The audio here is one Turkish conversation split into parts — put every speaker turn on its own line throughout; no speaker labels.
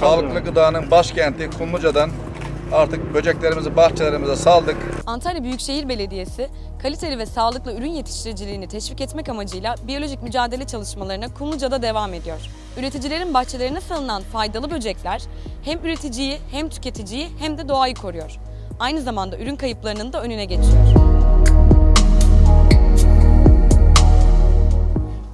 Sağlıklı gıdanın başkenti Kumluca'dan artık böceklerimizi bahçelerimize saldık.
Antalya Büyükşehir Belediyesi, kaliteli ve sağlıklı ürün yetiştiriciliğini teşvik etmek amacıyla biyolojik mücadele çalışmalarına Kumluca'da devam ediyor. Üreticilerin bahçelerine salınan faydalı böcekler hem üreticiyi hem tüketiciyi hem de doğayı koruyor. Aynı zamanda ürün kayıplarının da önüne geçiyor.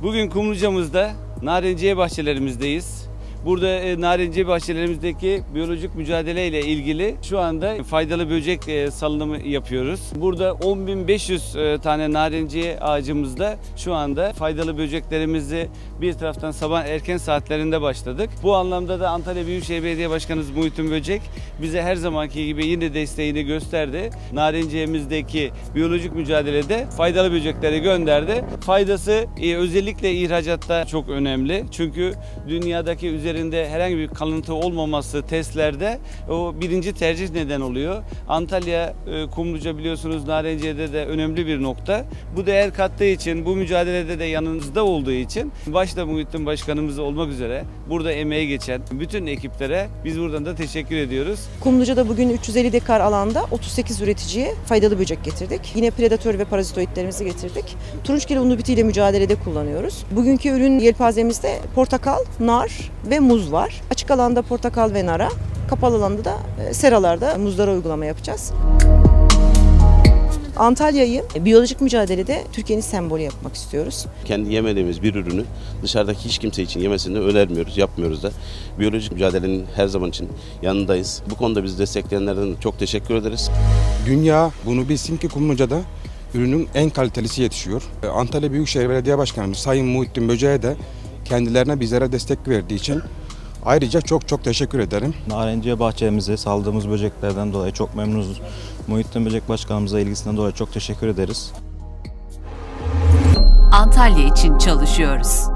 Bugün Kumluca'mızda narenciye bahçelerimizdeyiz. Burada e, narenciye bahçelerimizdeki biyolojik mücadele ile ilgili şu anda faydalı böcek e, salınımı yapıyoruz. Burada 10.500 e, tane narenciye ağacımızda şu anda faydalı böceklerimizi bir taraftan sabah erken saatlerinde başladık. Bu anlamda da Antalya Büyükşehir Belediye Başkanımız Muhittin Böcek bize her zamanki gibi yine desteğini gösterdi. Narenciyemizdeki biyolojik mücadelede faydalı böcekleri gönderdi. Faydası e, özellikle ihracatta çok önemli. Çünkü dünyadaki üzerinde herhangi bir kalıntı olmaması testlerde o birinci tercih neden oluyor. Antalya e, Kumluca biliyorsunuz Narenciye'de de önemli bir nokta. Bu değer kattığı için bu mücadelede de yanınızda olduğu için başta Muhittin Başkanımız olmak üzere burada emeği geçen bütün ekiplere biz buradan da teşekkür ediyoruz.
Kumluca'da bugün 350 dekar alanda 38 üreticiye faydalı böcek getirdik. Yine predatör ve parazitoidlerimizi getirdik. Turunçgil unlu bitiyle mücadelede kullanıyoruz. Bugünkü ürün yelpazemizde portakal, nar ve muz var. Açık alanda portakal ve nara, kapalı alanda da e, seralarda muzlara uygulama yapacağız. Antalya'yı biyolojik mücadelede Türkiye'nin sembolü yapmak istiyoruz.
Kendi yemediğimiz bir ürünü dışarıdaki hiç kimse için yemesini önermiyoruz, yapmıyoruz da. Biyolojik mücadelenin her zaman için yanındayız. Bu konuda bizi destekleyenlerden çok teşekkür ederiz.
Dünya bunu bilsin ki Kumluca'da ürünün en kalitelisi yetişiyor. Antalya Büyükşehir Belediye Başkanımız Sayın Muhittin Böceğe de kendilerine bizlere destek verdiği için ayrıca çok çok teşekkür ederim.
Narenciye bahçemize saldığımız böceklerden dolayı çok memnunuz. Muhittin Böcek Başkanımıza ilgisinden dolayı çok teşekkür ederiz.
Antalya için çalışıyoruz.